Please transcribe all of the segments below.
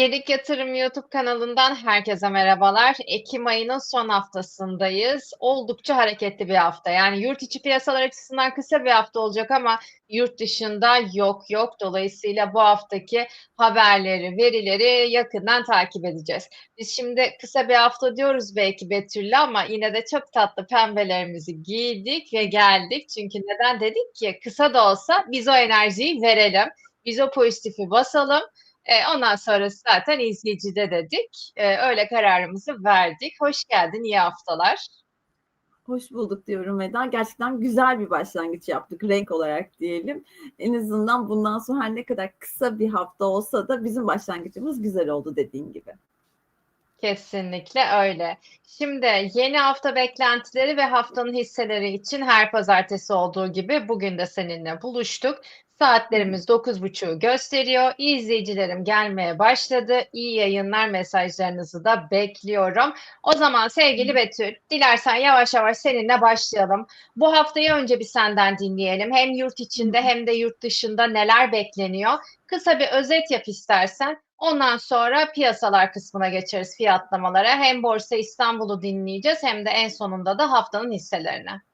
Gedik Yatırım YouTube kanalından herkese merhabalar. Ekim ayının son haftasındayız. Oldukça hareketli bir hafta. Yani yurt içi piyasalar açısından kısa bir hafta olacak ama yurt dışında yok yok. Dolayısıyla bu haftaki haberleri, verileri yakından takip edeceğiz. Biz şimdi kısa bir hafta diyoruz belki Betül'le ama yine de çok tatlı pembelerimizi giydik ve geldik. Çünkü neden dedik ki kısa da olsa biz o enerjiyi verelim. Biz o pozitifi basalım. E, ondan sonrası zaten izleyicide dedik. E, öyle kararımızı verdik. Hoş geldin, iyi haftalar. Hoş bulduk diyorum Eda. Gerçekten güzel bir başlangıç yaptık renk olarak diyelim. En azından bundan sonra her ne kadar kısa bir hafta olsa da bizim başlangıcımız güzel oldu dediğin gibi. Kesinlikle öyle. Şimdi yeni hafta beklentileri ve haftanın hisseleri için her pazartesi olduğu gibi bugün de seninle buluştuk. Saatlerimiz 9.30'u gösteriyor. İzleyicilerim gelmeye başladı. İyi yayınlar mesajlarınızı da bekliyorum. O zaman sevgili Betül, dilersen yavaş yavaş seninle başlayalım. Bu haftayı önce bir senden dinleyelim. Hem yurt içinde hem de yurt dışında neler bekleniyor? Kısa bir özet yap istersen. Ondan sonra piyasalar kısmına geçeriz fiyatlamalara. Hem Borsa İstanbul'u dinleyeceğiz hem de en sonunda da haftanın hisselerine.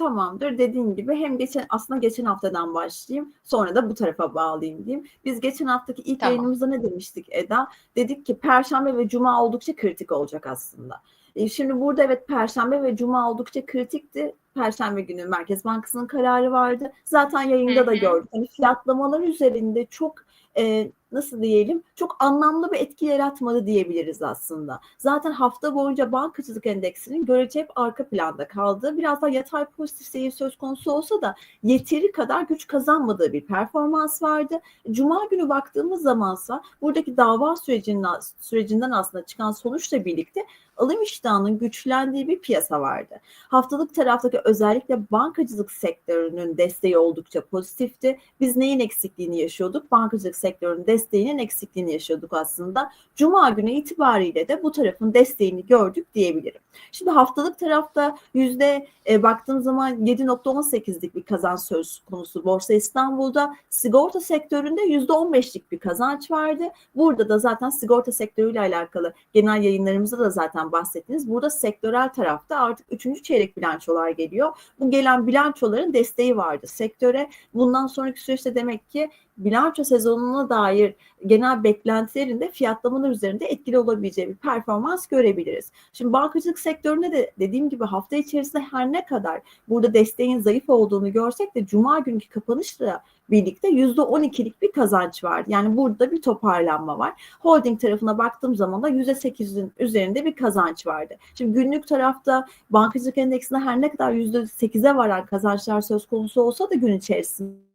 Tamamdır. Dediğim gibi hem geçen aslında geçen haftadan başlayayım. Sonra da bu tarafa bağlayayım diyeyim. Biz geçen haftaki ilk Tamam. yayınımızda ne demiştik Eda? Dedik ki Perşembe ve Cuma oldukça kritik olacak aslında. E, Şimdi burada evet Perşembe ve Cuma oldukça kritikti. Perşembe günü Merkez Bankası'nın kararı vardı. Zaten yayında da gördük. Hani fiyatlamalar üzerinde çok e, nasıl diyelim çok anlamlı bir etki yaratmadı diyebiliriz aslında. Zaten hafta boyunca bankacılık endeksinin görece hep arka planda kaldığı biraz daha yatay pozitif seyir söz konusu olsa da yeteri kadar güç kazanmadığı bir performans vardı. Cuma günü baktığımız zamansa buradaki dava sürecinin, sürecinden aslında çıkan sonuçla birlikte alım iştahının güçlendiği bir piyasa vardı. Haftalık taraftaki özellikle bankacılık sektörünün desteği oldukça pozitifti. Biz neyin eksikliğini yaşıyorduk? Bankacılık sektörünün desteğinin eksikliğini yaşıyorduk aslında. Cuma günü itibariyle de bu tarafın desteğini gördük diyebilirim. Şimdi haftalık tarafta yüzde e, baktığım zaman 7.18'lik bir kazanç söz konusu Borsa İstanbul'da. Sigorta sektöründe yüzde 15'lik bir kazanç vardı. Burada da zaten sigorta sektörüyle alakalı genel yayınlarımızda da zaten bahsettiniz. Burada sektörel tarafta artık 3. çeyrek bilançolar geliyor. Bu gelen bilançoların desteği vardı sektöre. Bundan sonraki süreçte demek ki bilanço sezonuna dair genel beklentilerin de fiyatlamalar üzerinde etkili olabileceği bir performans görebiliriz. Şimdi bankacılık sektöründe de dediğim gibi hafta içerisinde her ne kadar burada desteğin zayıf olduğunu görsek de cuma günkü kapanışla birlikte %12'lik bir kazanç var. Yani burada bir toparlanma var. Holding tarafına baktığım zaman da %8'in üzerinde bir kazanç vardı. Şimdi günlük tarafta bankacılık endeksinde her ne kadar %8'e varan kazançlar söz konusu olsa da gün içerisinde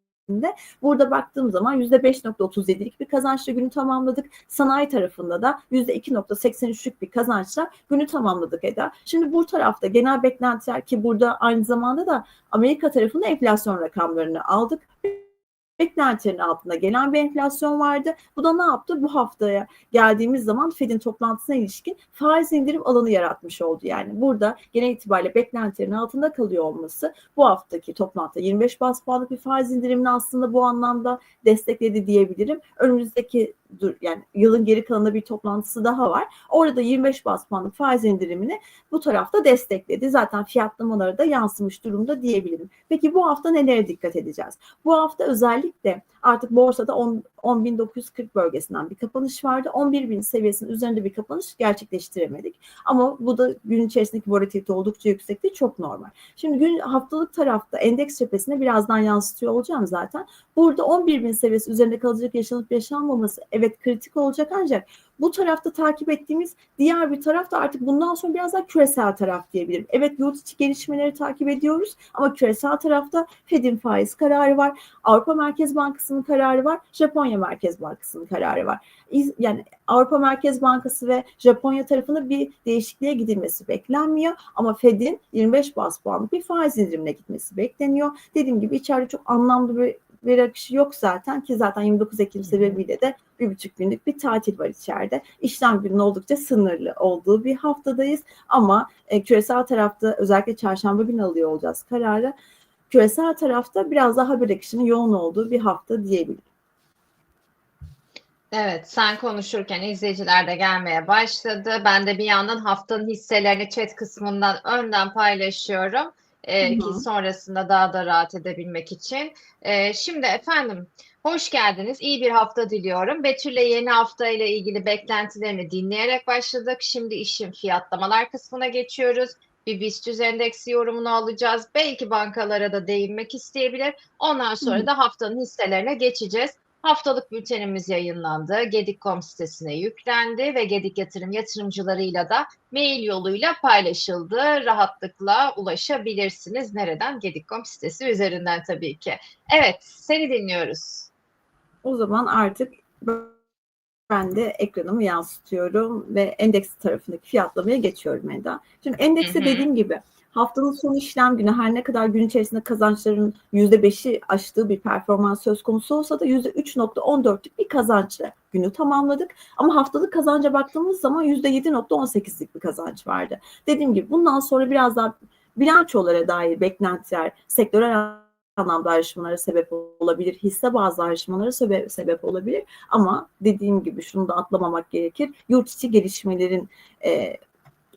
Burada baktığım zaman %5.37'lik bir kazançla günü tamamladık. Sanayi tarafında da %2.83'lük bir kazançla günü tamamladık Eda. Şimdi bu tarafta genel beklentiler ki burada aynı zamanda da Amerika tarafında enflasyon rakamlarını aldık beklentilerin altında gelen bir enflasyon vardı. Bu da ne yaptı? Bu haftaya geldiğimiz zaman Fed'in toplantısına ilişkin faiz indirim alanı yaratmış oldu. Yani burada genel itibariyle beklentilerin altında kalıyor olması bu haftaki toplantıda 25 bas puanlık bir faiz indirimini aslında bu anlamda destekledi diyebilirim. Önümüzdeki yani yılın geri kalanında bir toplantısı daha var. Orada 25 bas puanlık faiz indirimini bu tarafta destekledi. Zaten fiyatlamaları da yansımış durumda diyebilirim. Peki bu hafta nelere dikkat edeceğiz? Bu hafta özellikle artık borsada 10 10.940 bölgesinden bir kapanış vardı. 11.000 seviyesinin üzerinde bir kapanış gerçekleştiremedik. Ama bu da gün içerisindeki volatilite oldukça yüksekti. Çok normal. Şimdi gün haftalık tarafta endeks cephesine birazdan yansıtıyor olacağım zaten. Burada 11.000 seviyesi üzerinde kalacak yaşanıp yaşanmaması evet kritik olacak ancak bu tarafta takip ettiğimiz diğer bir taraf da artık bundan sonra biraz daha küresel taraf diyebilirim. Evet yurt içi gelişmeleri takip ediyoruz ama küresel tarafta Fed'in faiz kararı var. Avrupa Merkez Bankası'nın kararı var. Japonya Merkez Bankası'nın kararı var. Yani Avrupa Merkez Bankası ve Japonya tarafında bir değişikliğe gidilmesi beklenmiyor. Ama Fed'in 25 bas puanlık bir faiz indirimine gitmesi bekleniyor. Dediğim gibi içeride çok anlamlı bir veri akışı yok zaten ki zaten 29 Ekim sebebiyle de bir buçuk günlük bir tatil var içeride. İşlem günün oldukça sınırlı olduğu bir haftadayız ama e, küresel tarafta özellikle çarşamba günü alıyor olacağız kararı. Küresel tarafta biraz daha haber akışının yoğun olduğu bir hafta diyebilirim. Evet, sen konuşurken izleyiciler de gelmeye başladı. Ben de bir yandan haftanın hisselerini chat kısmından önden paylaşıyorum. Hı ki hı. sonrasında daha da rahat edebilmek için. Ee, şimdi efendim, hoş geldiniz. İyi bir hafta diliyorum. Betül'le yeni hafta ile ilgili beklentilerini dinleyerek başladık. Şimdi işin fiyatlamalar kısmına geçiyoruz. Bir BIST endeksi yorumunu alacağız. Belki bankalara da değinmek isteyebilir. Ondan sonra hı. da haftanın hisselerine geçeceğiz. Haftalık bültenimiz yayınlandı. Gedik.com sitesine yüklendi ve Gedik Yatırım yatırımcılarıyla da mail yoluyla paylaşıldı. Rahatlıkla ulaşabilirsiniz. Nereden? Gedik.com sitesi üzerinden tabii ki. Evet, seni dinliyoruz. O zaman artık ben de ekranımı yansıtıyorum ve endeks tarafındaki fiyatlamaya geçiyorum Eda. Şimdi endekste Hı hı. dediğim gibi haftanın son işlem günü her ne kadar gün içerisinde kazançların %5'i aştığı bir performans söz konusu olsa da %3.14'lük bir kazançla günü tamamladık. Ama haftalık kazanca baktığımız zaman %7.18'lik bir kazanç vardı. Dediğim gibi bundan sonra biraz daha bilançolara dair beklentiler, sektörel anlamda ayrışmalara sebep olabilir, hisse bazı ayrışmalara sebep, sebep olabilir. Ama dediğim gibi şunu da atlamamak gerekir. Yurt içi gelişmelerin e,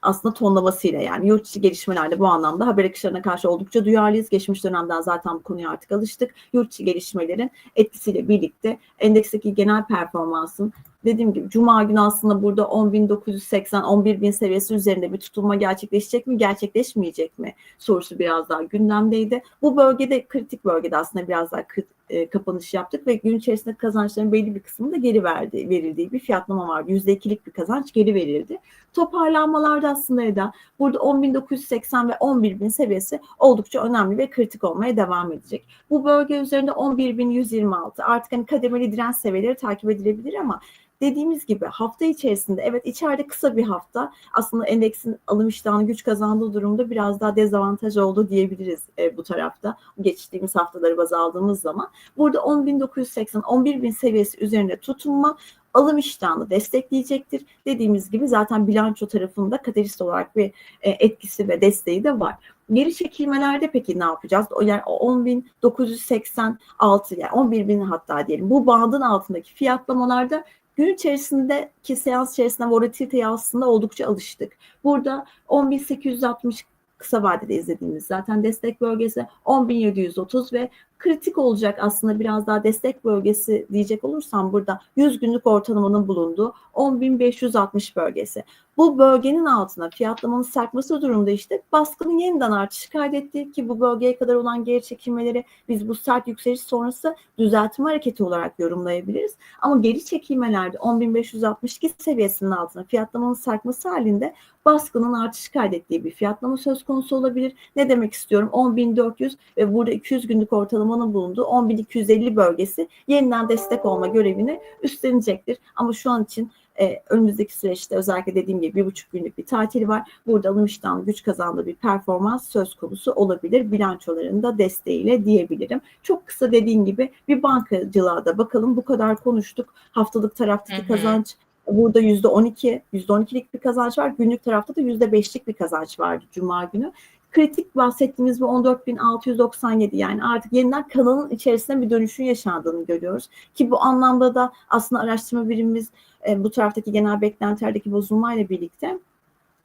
aslında tonlamasıyla yani yurt içi gelişmelerde bu anlamda haber akışlarına karşı oldukça duyarlıyız. Geçmiş dönemden zaten bu konuya artık alıştık. Yurt içi gelişmelerin etkisiyle birlikte endeksteki genel performansın dediğim gibi Cuma günü aslında burada 10.980 11.000 seviyesi üzerinde bir tutulma gerçekleşecek mi gerçekleşmeyecek mi sorusu biraz daha gündemdeydi. Bu bölgede kritik bölgede aslında biraz daha kı- e, kapanış yaptık ve gün içerisinde kazançların belli bir kısmını da geri verdi, verildiği bir fiyatlama vardı. %2'lik bir kazanç geri verildi. Toparlanmalarda aslında Eda burada 10.980 ve 11.000 seviyesi oldukça önemli ve kritik olmaya devam edecek. Bu bölge üzerinde 11.126 artık hani kademeli direnç seviyeleri takip edilebilir ama dediğimiz gibi hafta içerisinde evet içeride kısa bir hafta aslında endeksin alım iştahını güç kazandığı durumda biraz daha dezavantaj oldu diyebiliriz e, bu tarafta. Geçtiğimiz haftaları baz aldığımız zaman. Burada 10.980 11.000 seviyesi üzerinde tutunma alım iştahını destekleyecektir. Dediğimiz gibi zaten bilanço tarafında katalist olarak bir e, etkisi ve desteği de var. Geri çekilmelerde peki ne yapacağız? O yani o 10.986 yani 11.000 hatta diyelim bu bandın altındaki fiyatlamalarda gün içerisindeki seans içerisinde volatiliteye aslında oldukça alıştık. Burada 10.860 kısa vadede izlediğimiz zaten destek bölgesi 10.730 ve kritik olacak aslında biraz daha destek bölgesi diyecek olursam burada 100 günlük ortalamanın bulunduğu 10.560 bölgesi. Bu bölgenin altına fiyatlamanın sarkması durumda işte baskının yeniden artış kaydetti ki bu bölgeye kadar olan geri çekilmeleri biz bu sert yükseliş sonrası düzeltme hareketi olarak yorumlayabiliriz. Ama geri çekilmelerde 10.562 seviyesinin altına fiyatlamanın sarkması halinde baskının artış kaydettiği bir fiyatlama söz konusu olabilir. Ne demek istiyorum? 10.400 ve burada 200 günlük ortalamanın bulunduğu 10.250 bölgesi yeniden destek olma görevini üstlenecektir. Ama şu an için e, önümüzdeki süreçte özellikle dediğim gibi bir buçuk günlük bir tatili var. Burada alım iştahının güç kazandığı bir performans söz konusu olabilir. Bilançoların da desteğiyle diyebilirim. Çok kısa dediğim gibi bir bankacılığa da bakalım. Bu kadar konuştuk. Haftalık taraftaki kazanç Burada yüzde 12, %12'lik bir kazanç var. Günlük tarafta da %5'lik bir kazanç vardı Cuma günü. Kritik bahsettiğimiz bu 14.697 yani artık yeniden kanalın içerisinde bir dönüşün yaşandığını görüyoruz. Ki bu anlamda da aslında araştırma birimimiz e, bu taraftaki genel beklentilerdeki bozulmayla birlikte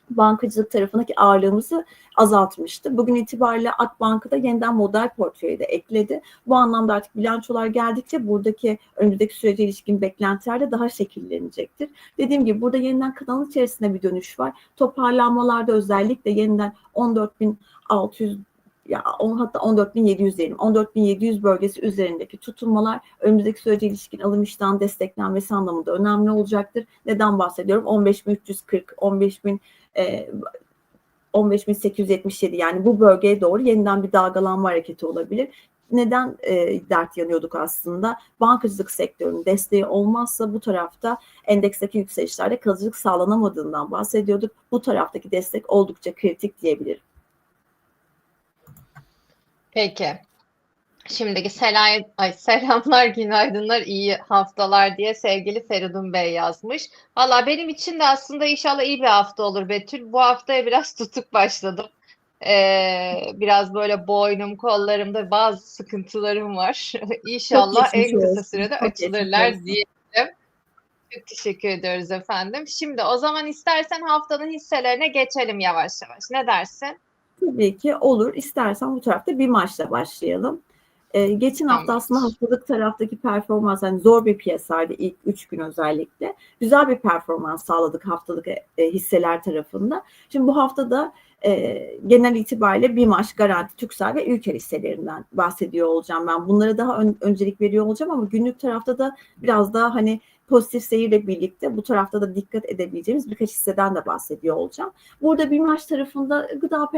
bankacılık tarafındaki ağırlığımızı azaltmıştı. Bugün itibariyle Akbank'ı yeniden model portföye de ekledi. Bu anlamda artık bilançolar geldikçe buradaki önümüzdeki sürece ilişkin beklentiler de daha şekillenecektir. Dediğim gibi burada yeniden kanalın içerisinde bir dönüş var. Toparlanmalarda özellikle yeniden 14.600 ya on, hatta 14.700 diyelim. 14.700 bölgesi üzerindeki tutunmalar önümüzdeki sürece ilişkin alım iştahının desteklenmesi anlamında önemli olacaktır. Neden bahsediyorum? 15.340, 15.000 e, 15.877 yani bu bölgeye doğru yeniden bir dalgalanma hareketi olabilir. Neden e, dert yanıyorduk aslında? Bankacılık sektörünün desteği olmazsa bu tarafta endeksteki yükselişlerde kalıcılık sağlanamadığından bahsediyorduk. Bu taraftaki destek oldukça kritik diyebilirim. Peki. Şimdiki selam, ay, selamlar, günaydınlar, iyi haftalar diye sevgili Feridun Bey yazmış. Valla benim için de aslında inşallah iyi bir hafta olur Betül. Bu haftaya biraz tutuk başladım. Ee, biraz böyle boynum, kollarımda bazı sıkıntılarım var. İnşallah en kısa olsun, sürede çok açılırlar diyelim. Çok teşekkür ediyoruz efendim. Şimdi o zaman istersen haftanın hisselerine geçelim yavaş yavaş. Ne dersin? Tabii ki olur. İstersen bu tarafta bir maçla başlayalım. Ee, geçen hafta Tamam. aslında haftalık taraftaki performans hani zor bir piyasaydı ilk 3 gün özellikle. Güzel bir performans sağladık haftalık e, hisseler tarafında. Şimdi bu haftada e, genel itibariyle bir maç Garanti, Türksel ve Ülker hisselerinden bahsediyor olacağım ben. Bunlara daha ön- öncelik veriyor olacağım ama günlük tarafta da biraz daha hani pozitif seyirle birlikte bu tarafta da dikkat edebileceğimiz birkaç hisseden de bahsediyor olacağım. Burada bir maç tarafında gıda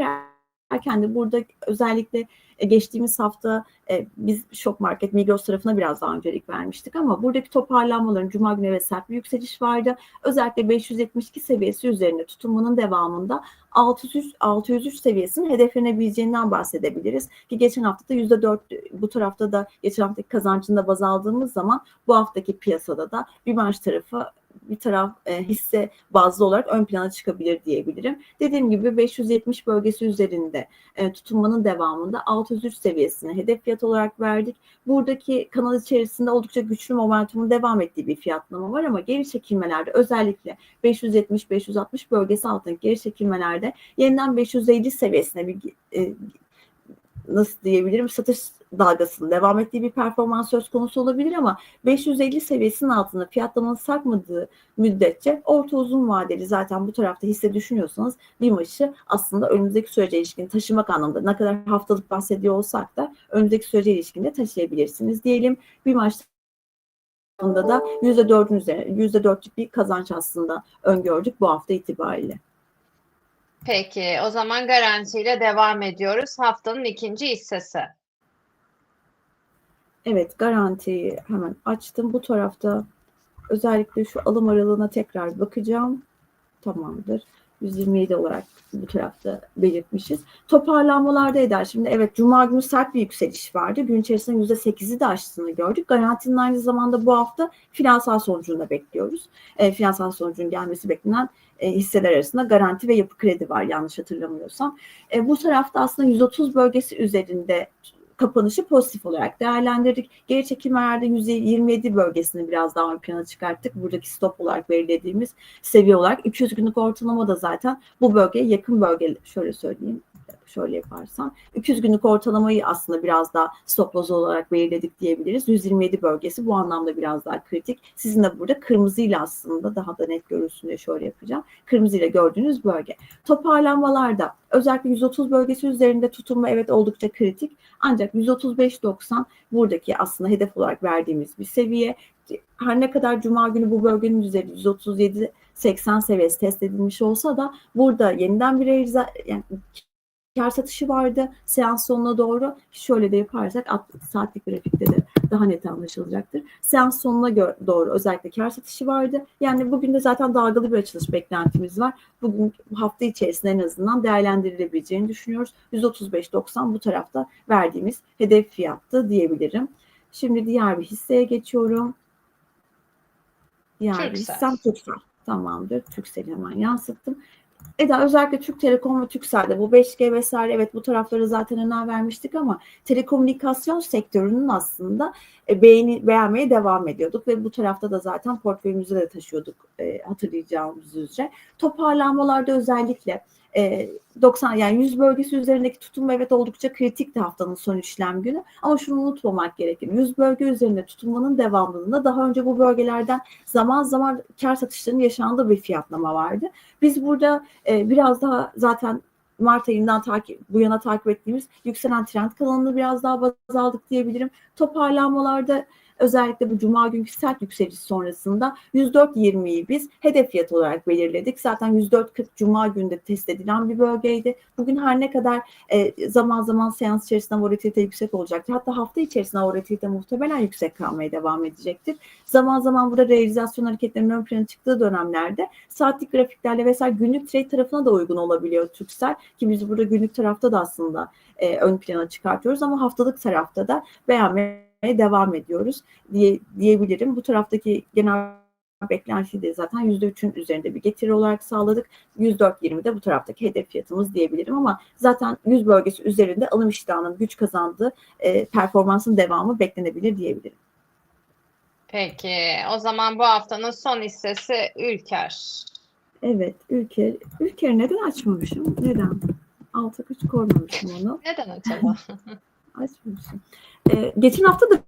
perakende burada özellikle e, geçtiğimiz hafta e, biz Şok Market Migros tarafına biraz daha öncelik vermiştik ama buradaki toparlanmaların Cuma günü ve sert bir yükseliş vardı. Özellikle 572 seviyesi üzerinde tutunmanın devamında 603, 603 seviyesinin hedeflenebileceğinden bahsedebiliriz. Ki geçen hafta da %4 bu tarafta da geçen haftaki kazancını da baz aldığımız zaman bu haftaki piyasada da bir marş tarafı bir taraf e, hisse bazlı olarak ön plana çıkabilir diyebilirim. Dediğim gibi 570 bölgesi üzerinde e, tutunmanın devamında 603 seviyesini hedef fiyat olarak verdik. Buradaki kanal içerisinde oldukça güçlü momentumun devam ettiği bir fiyatlama var ama geri çekilmelerde özellikle 570-560 bölgesi altındaki geri çekilmelerde yeniden 550 seviyesine bir e, nasıl diyebilirim satış dalgasının devam ettiği bir performans söz konusu olabilir ama 550 seviyesinin altında fiyatlamanın sarkmadığı müddetçe orta uzun vadeli zaten bu tarafta hisse düşünüyorsanız bir maçı aslında önümüzdeki sürece ilişkin taşımak anlamında ne kadar haftalık bahsediyor olsak da önümüzdeki sürece ilişkin de taşıyabilirsiniz diyelim. Bir maçta da %4'ün üzerine %4'lük bir kazanç aslında öngördük bu hafta itibariyle. Peki o zaman garantiyle devam ediyoruz. Haftanın ikinci hissesi. Evet garantiyi hemen açtım. Bu tarafta özellikle şu alım aralığına tekrar bakacağım. Tamamdır. 127 olarak bu tarafta belirtmişiz. Toparlanmalarda eder. Şimdi evet Cuma günü sert bir yükseliş vardı. Gün içerisinde %8'i de aştığını gördük. Garantinin aynı zamanda bu hafta finansal sonucunu da bekliyoruz. E, finansal sonucun gelmesi beklenen e, hisseler arasında garanti ve yapı kredi var yanlış hatırlamıyorsam. E, bu tarafta aslında 130 bölgesi üzerinde kapanışı pozitif olarak değerlendirdik. Geri çekilmelerde %27 bölgesini biraz daha ön plana çıkarttık. Buradaki stop olarak belirlediğimiz seviye olarak 200 günlük ortalama da zaten bu bölgeye yakın bölge şöyle söyleyeyim şöyle yaparsam 200 günlük ortalamayı aslında biraz daha stop loss olarak belirledik diyebiliriz. 127 bölgesi bu anlamda biraz daha kritik. Sizin de burada kırmızıyla aslında daha da net görülsün diye şöyle yapacağım. Kırmızıyla gördüğünüz bölge. Toparlanmalarda özellikle 130 bölgesi üzerinde tutunma evet oldukça kritik. Ancak 135.90 buradaki aslında hedef olarak verdiğimiz bir seviye. Her ne kadar Cuma günü bu bölgenin üzeri 137 80 seviyesi test edilmiş olsa da burada yeniden bir realize, yani kar satışı vardı seans sonuna doğru. Şöyle de yaparsak saatlik grafikte de daha net anlaşılacaktır. Seans sonuna doğru özellikle kar satışı vardı. Yani bugün de zaten dalgalı bir açılış beklentimiz var. Bugün hafta içerisinde en azından değerlendirilebileceğini düşünüyoruz. 135.90 bu tarafta verdiğimiz hedef fiyattı diyebilirim. Şimdi diğer bir hisseye geçiyorum. Diğer bir hissem Türksel. Tamamdır. Türksel'i hemen yansıttım. Eda özellikle Türk Telekom ve Türkcell'de bu 5G vesaire evet bu taraflara zaten önem vermiştik ama telekomünikasyon sektörünün aslında e, beğeni, beğenmeye devam ediyorduk ve bu tarafta da zaten portföyümüzde de taşıyorduk e, hatırlayacağımız üzere. Toparlanmalarda özellikle e, 90 yani 100 bölgesi üzerindeki tutunma evet oldukça kritikti haftanın son işlem günü ama şunu unutmamak gerekir. 100 bölge üzerinde tutunmanın devamlılığında daha önce bu bölgelerden zaman zaman kar satışlarının yaşandığı bir fiyatlama vardı. Biz burada e, biraz daha zaten Mart ayından takip, bu yana takip ettiğimiz yükselen trend kanalını biraz daha baz aldık diyebilirim. Toparlanmalarda özellikle bu cuma günkü sert yükseliş sonrasında 104.20'yi biz hedef fiyat olarak belirledik. Zaten 104.40 cuma günde test edilen bir bölgeydi. Bugün her ne kadar e, zaman zaman seans içerisinde volatilite yüksek olacaktır. Hatta hafta içerisinde volatilite muhtemelen yüksek kalmaya devam edecektir. Zaman zaman burada realizasyon hareketlerinin ön plana çıktığı dönemlerde saatlik grafiklerle vesaire günlük trade tarafına da uygun olabiliyor Türksel ki biz burada günlük tarafta da aslında e, ön plana çıkartıyoruz ama haftalık tarafta da beğenmeye devam ediyoruz diye diyebilirim. Bu taraftaki genel beklenti de zaten %3'ün üzerinde bir getiri olarak sağladık. 104.20'de bu taraftaki hedef fiyatımız diyebilirim ama zaten 100 bölgesi üzerinde alım iştahının güç kazandığı e, performansın devamı beklenebilir diyebilirim. Peki, o zaman bu haftanın son hissesi Ülker. Evet, Ülker. Ülker neden açmamışım? Neden? Alta hiç koymamışım onu. Neden acaba? Ee, geçen hafta da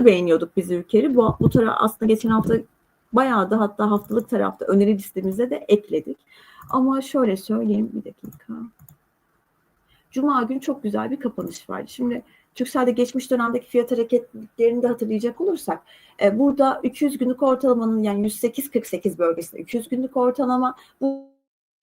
beğeniyorduk biz Ülker'i. Bu, bu taraf aslında geçen hafta bayağı da hatta haftalık tarafta öneri listemize de ekledik. Ama şöyle söyleyeyim bir dakika. Cuma gün çok güzel bir kapanış vardı. Şimdi Türkcell'de geçmiş dönemdeki fiyat hareketlerini de hatırlayacak olursak e, burada 200 günlük ortalamanın yani 108.48 bölgesinde 200 günlük ortalama bu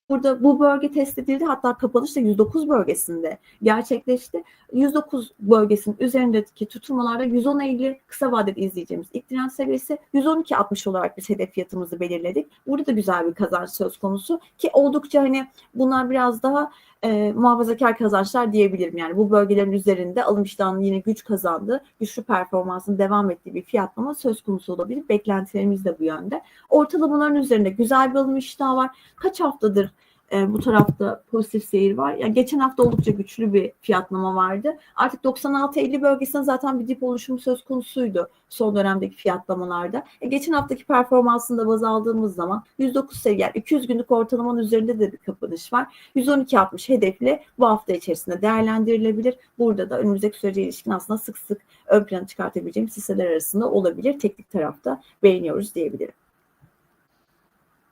Burada bu bölge test edildi. Hatta kapanış da 109 bölgesinde gerçekleşti. 109 bölgesinin üzerindeki tutulmalarda 110.50 kısa vadede izleyeceğimiz ilk direnç seviyesi 112.60 olarak biz hedef fiyatımızı belirledik. Burada da güzel bir kazanç söz konusu ki oldukça hani bunlar biraz daha e, muhafazakar kazançlar diyebilirim. Yani bu bölgelerin üzerinde alım iştahının yine güç kazandığı, güçlü performansın devam ettiği bir fiyatlama söz konusu olabilir. Beklentilerimiz de bu yönde. Ortalamaların üzerinde güzel bir alım iştahı var. Kaç haftadır e, bu tarafta pozitif seyir var. Yani geçen hafta oldukça güçlü bir fiyatlama vardı. Artık 96-50 bölgesinde zaten bir dip oluşumu söz konusuydu son dönemdeki fiyatlamalarda. E, geçen haftaki performansını da baz aldığımız zaman 109 seviye, 200 günlük ortalamanın üzerinde de bir kapanış var. 112.60 hedefle bu hafta içerisinde değerlendirilebilir. Burada da önümüzdeki sürece ilişkin aslında sık sık ön plana çıkartabileceğimiz hisseler arasında olabilir. Teknik tarafta beğeniyoruz diyebilirim.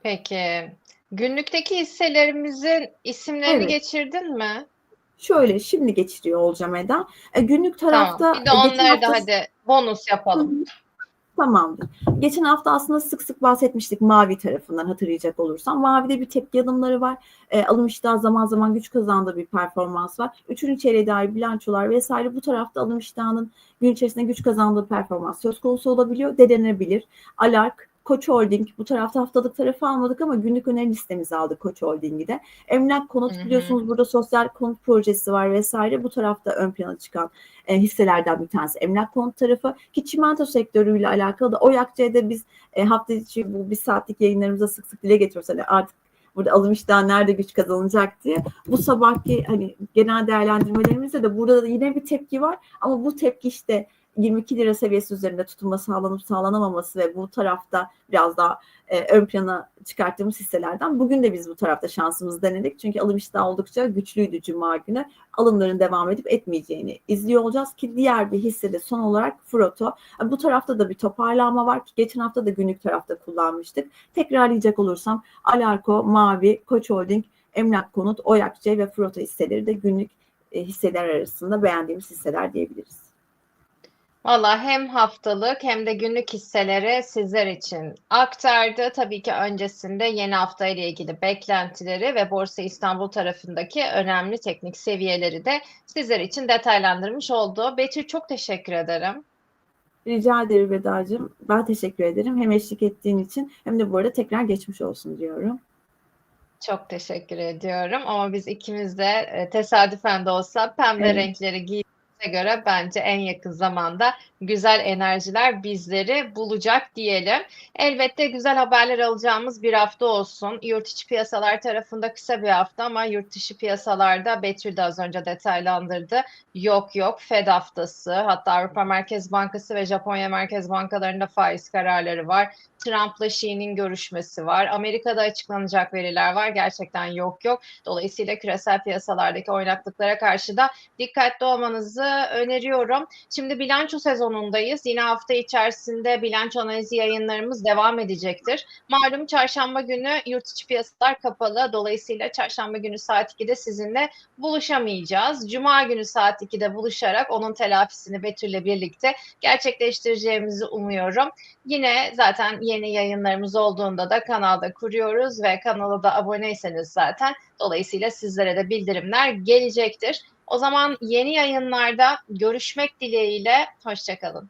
Peki, günlükteki hisselerimizin isimlerini Evet. geçirdin mi? Şöyle şimdi geçiriyor olacağım Eda. E, günlük tarafta Tamam. Bir de e, geçen onları da hafta- hadi bonus yapalım. Hı. Tamamdır. Geçen hafta aslında sık sık bahsetmiştik mavi tarafından hatırlayacak olursam. Mavide bir tepki adımları var. E, alım iştahı zaman zaman güç kazandığı bir performans var. Üçüncü çeyreğe dair bilançolar vesaire bu tarafta alım iştahının gün içerisinde güç kazandığı performans söz konusu olabiliyor. Denenebilir. Alark, Koç Holding bu tarafta haftalık tarafı almadık ama günlük öneri listemizi aldık Koç Holding'i de. Emlak konut Hı hı. biliyorsunuz burada sosyal konut projesi var vesaire. Bu tarafta ön plana çıkan e, hisselerden bir tanesi emlak konut tarafı ki çimento sektörüyle alakalı da OYAKC'de biz e, hafta içi bu bir saatlik yayınlarımıza sık sık dile getiriyoruz. Hani artık burada alım iştahı nerede güç kazanacak diye. Bu sabahki hani genel değerlendirmelerimizde de burada da yine bir tepki var ama bu tepki işte 22 lira seviyesi üzerinde tutunma sağlanıp sağlanamaması ve bu tarafta biraz daha e, ön plana çıkarttığımız hisselerden. Bugün de biz bu tarafta şansımızı denedik. Çünkü alım iştahı oldukça güçlüydü Cuma günü. Alımların devam edip etmeyeceğini izliyor olacağız ki diğer bir hissede son olarak Froto. Bu tarafta da bir toparlanma var ki geçen hafta da günlük tarafta kullanmıştık. Tekrarlayacak olursam Alarko, Mavi, Koç Holding, Emlak Konut, Oyakçe ve Froto hisseleri de günlük e, hisseler arasında beğendiğimiz hisseler diyebiliriz. Valla hem haftalık hem de günlük hisseleri sizler için aktardı. Tabii ki öncesinde yeni hafta ile ilgili beklentileri ve Borsa İstanbul tarafındaki önemli teknik seviyeleri de sizler için detaylandırmış oldu. Betül çok teşekkür ederim. Rica ederim Veda'cığım. Ben teşekkür ederim. Hem eşlik ettiğin için hem de bu arada tekrar geçmiş olsun diyorum. Çok teşekkür ediyorum ama biz ikimiz de e, tesadüfen de olsa pembe Evet. renkleri giydiğimize göre bence en yakın zamanda güzel enerjiler bizleri bulacak diyelim. Elbette güzel haberler alacağımız bir hafta olsun. Yurt içi piyasalar tarafında kısa bir hafta ama yurt dışı piyasalarda Betül de az önce detaylandırdı. Yok yok Fed haftası hatta Avrupa Merkez Bankası ve Japonya Merkez Bankalarında faiz kararları var. Trump'la Xi'nin görüşmesi var. Amerika'da açıklanacak veriler var. Gerçekten yok yok. Dolayısıyla küresel piyasalardaki oynaklıklara karşı da dikkatli olmanızı öneriyorum. Şimdi bilanço sezonundayız. Yine hafta içerisinde bilanço analizi yayınlarımız devam edecektir. Malum çarşamba günü yurt içi piyasalar kapalı. Dolayısıyla çarşamba günü saat 2'de sizinle buluşamayacağız. Cuma günü saat 2'de buluşarak onun telafisini Betül'le birlikte gerçekleştireceğimizi umuyorum. Yine zaten yeni yayınlarımız olduğunda da kanalda kuruyoruz ve kanala da aboneyseniz zaten dolayısıyla sizlere de bildirimler gelecektir. O zaman yeni yayınlarda görüşmek dileğiyle hoşçakalın.